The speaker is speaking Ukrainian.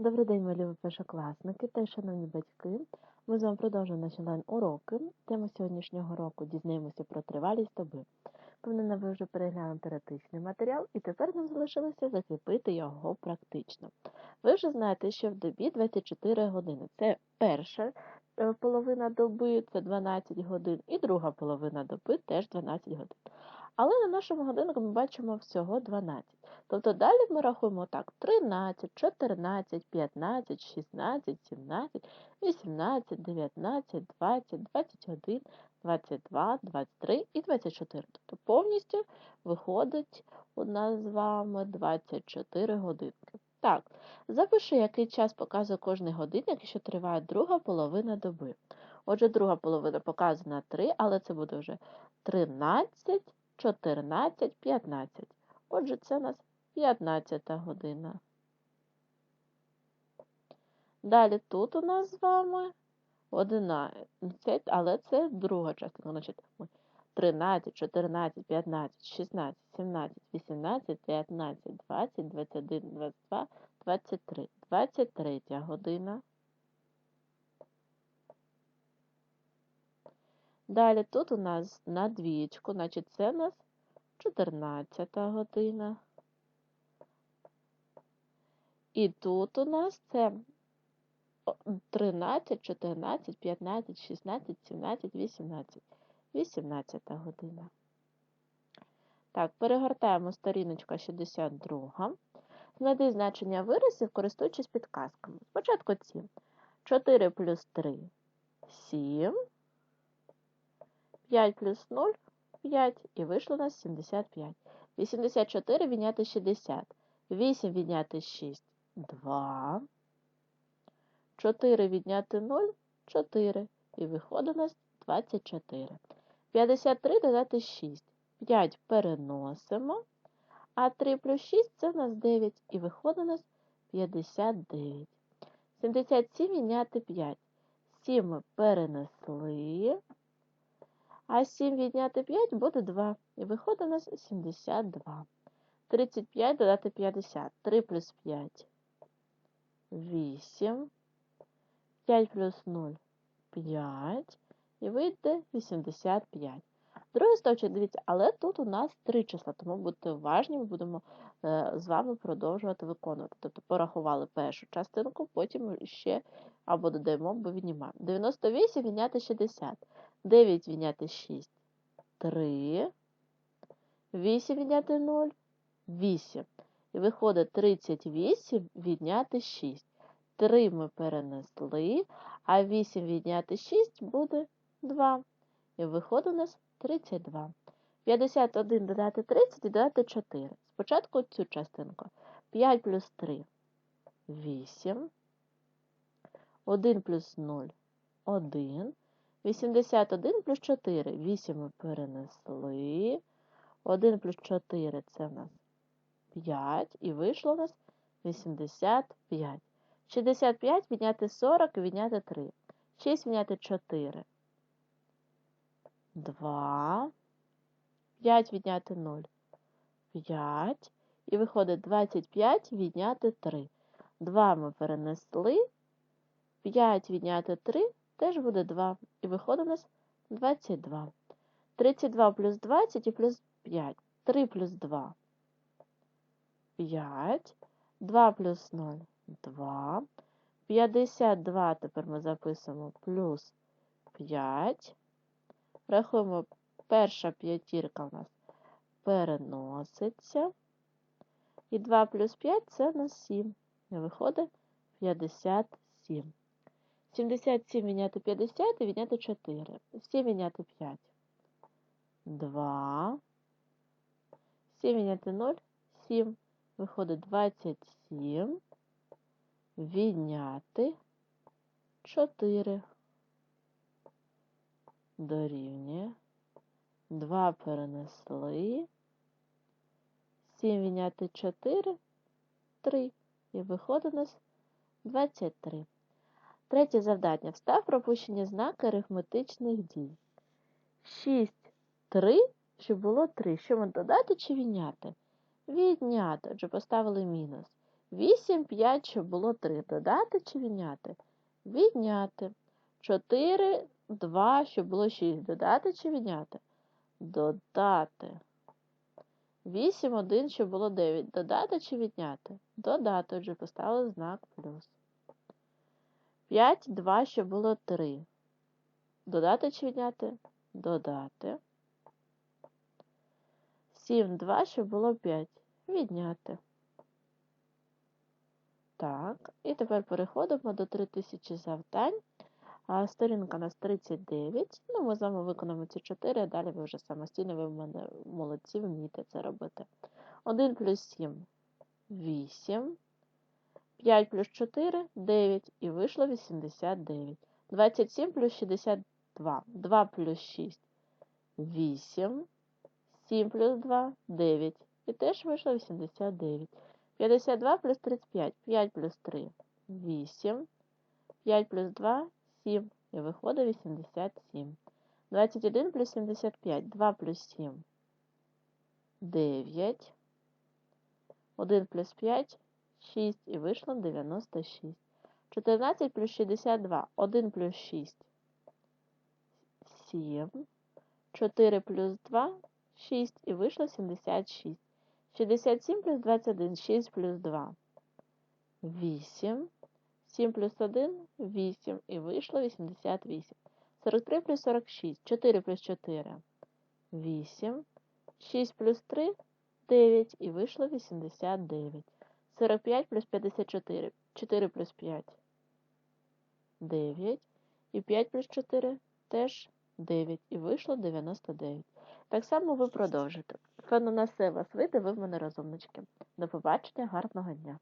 Добрий день, мої першокласники та шановні батьки. Ми з вами продовжуємо наші онлайн-уроки. Тема сьогоднішнього року дізнаємося про тривалість доби. Повинна ви вже переглянули теоретичний матеріал, і тепер нам залишилося закріпити його практично. Ви вже знаєте, що в добі 24 години. Це перша е, половина доби, це 12 годин, і друга половина доби теж 12 годин. Але на нашому годиннику ми бачимо всього 12. Тобто далі ми рахуємо так: 13, 14, 15, 16, 17, 18, 19, 20, 21, 22, 23 і 24. Тобто повністю виходить у нас з вами 24 годинки. Так, запиши, який час показує кожний годинник, якщо триває друга половина доби. Отже, друга половина показана 3, але це буде вже 13, 14, 15. Отже, це у нас 15 година. Далі тут у нас з вами 11, але це друга частина. Значить, 13, 14, 15, 16, 17, 18, 19, 20, 21, 22, 23. 23 година. Далі тут у нас на двічку, значить це у нас 14 година. І тут у нас це 13, 14, 15, 16, 17, 18. 18 година. Так, перегортаємо сторіночка 62. Знайди значення виразів, користуючись підказками. Спочатку ці. 4 плюс 3 7. 5 плюс 0 5. І вийшло у нас 75. 84 відняти 60. 8 відняти 6 2. 4 відняти 0 4. І виходить у нас 24. 53 додати 6. 5 переносимо. А 3 плюс 6 це у нас 9. І виходить у нас 59. 77 відняти 5. 7 ми перенесли. А 7 відняти 5 буде 2. І виходить у нас 72. 35 додати 50. 3 плюс 5. 8. 5 плюс 0 5. І вийде 85. Другий стовпчик, дивіться, але тут у нас три числа, тому будьте уважні, ми будемо е, з вами продовжувати виконувати. Тобто порахували першу частинку, потім ще або додаємо, або віднімаємо. 98 відняти 60. 9 відняти 6 3. 8 відняти 0 8. І виходить 38 відняти 6. 3 ми перенесли, а 8 відняти 6 буде 2. І виходить у нас 32. 51 додати 30 і додати 4. Спочатку цю частинку. 5 плюс 3 8. 1 плюс 0 1. 81 плюс 4. 8 ми перенесли. 1 плюс 4 це в нас 5. І вийшло у нас 85. 65 відняти 40 і відняти 3. 6 відняти 4. 2. 5 відняти 0. 5. І виходить 25 відняти 3. 2 ми перенесли. 5 відняти 3 теж буде 2. І виходить у нас 22. 32 плюс 20 і плюс 5. 3 плюс 2. 5. 2 плюс 0. 2. 52 тепер ми записуємо плюс 5. Рахуємо, перша п'ятірка у нас переноситься. І 2 плюс 5 це на 7. І виходить 57. 77 відняти 50 і відняти 4. 7 відняти 5. 2. 7 відняти 0. 7. Виходить 27. Відняти 4 дорівнює. 2 перенесли. 7 відняти 4, 3. І виходить у нас 23. Третє завдання. Встав пропущені знаки арифметичних дій. 6, 3, щоб було 3. Що ми додати чи відняти? Відняти. Отже, поставили мінус. 8, 5, що було 3. Додати чи відняти? Відняти. 4, 2, що було 6. Додати чи відняти? Додати. 8, 1, що було 9. Додати чи відняти? Додати. Отже, поставили знак плюс. 5, 2, що було 3. Додати чи відняти? Додати. 7, 2, що було 5. Відняти. Так, і тепер переходимо до 3000 завдань. А, Сторінка нас 39. Ну, ми з вами виконаємо ці 4, а далі ви вже самостійно, ви в мене молодці, вмієте це робити. 1 плюс 7 8. 5 плюс 4 9. І вийшло 89. 27 плюс 62. 2 плюс 6 8. 7 плюс 2 9. І теж вийшло 89. 52 плюс 35. 5 плюс 3 8. 5 плюс 2 7. І виходить 87. 21 плюс 75. 2 плюс 7 9. 1 плюс 5 6. І вийшло 96. 14 плюс 62. 1 плюс 6 7. 4 плюс 2 6. І вийшло 76. 67 плюс 21, 6 плюс 2, 8, 7 плюс 1, 8, і вийшло 88. 43 плюс 46, 4 плюс 4, 8, 6 плюс 3, 9, і вийшло 89. 45 плюс 54, 4 плюс 5, 9, і 5 плюс 4 теж 9, і вийшло 99. Так само ви продовжите. Певно, на все вас вийде, ви в мене розумнички. До побачення, гарного дня!